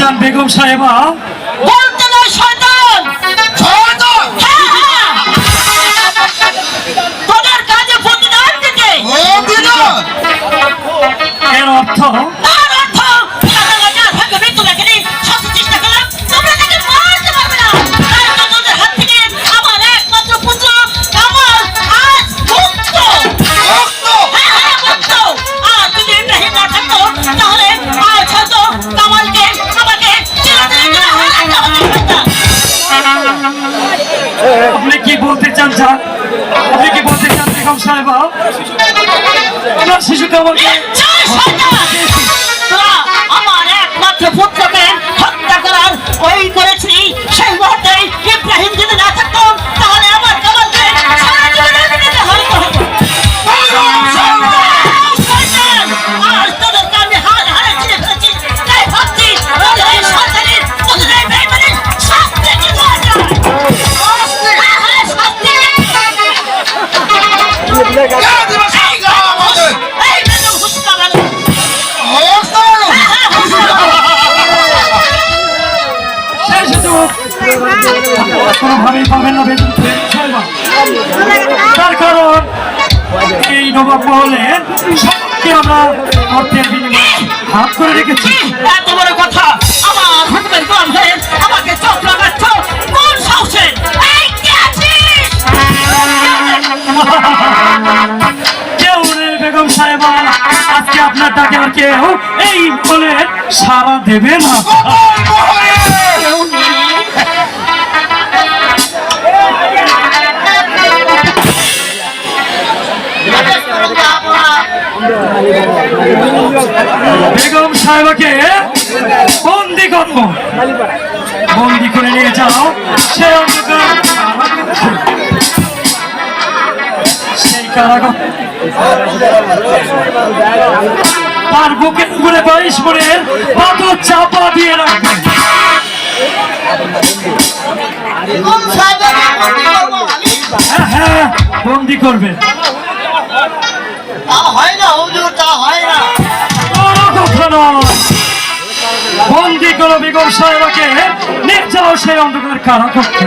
বলতে বেগম সাহেবা। বেগম সাহেবা আপনার শিশু কামালকে কোনোভাবেই পাবেন না সাহেবা তার কারণ এই নবাব মহলে সবকে আমরা অর্থের বিনিময়ে হাত করে রেখেছি। এত বড় কথা! আমার হুকুমের গোলাম হয়ে আমাকে চোখ লাগাচ্ছ। কোন সাহসে? কেউ বেগম সাহেবা আজকে আপনার ডাকে আর কেউ এই বলে সারা দেবে না। বেগম সাহেবাকে বন্দি করব। বন্দি করে নিয়ে যাও। সে সেই কারাগার তার বুকে করে বাইশ করে পাথর চাপা দিয়ে রাখবে। হ্যাঁ হ্যাঁ বন্দি করবে। হয় না হুজুর তা হয় না। জন্য বেগম সাহেবাকে নিয়ে যাও সেই অন্ধকার কারা করতে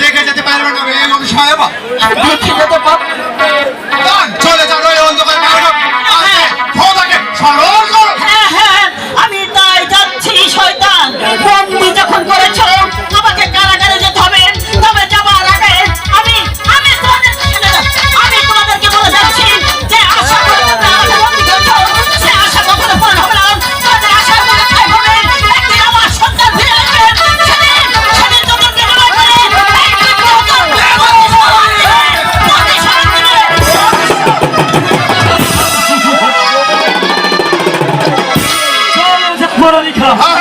দেখে যেতে পারবে না বেগম সাহেব come. Uh-huh.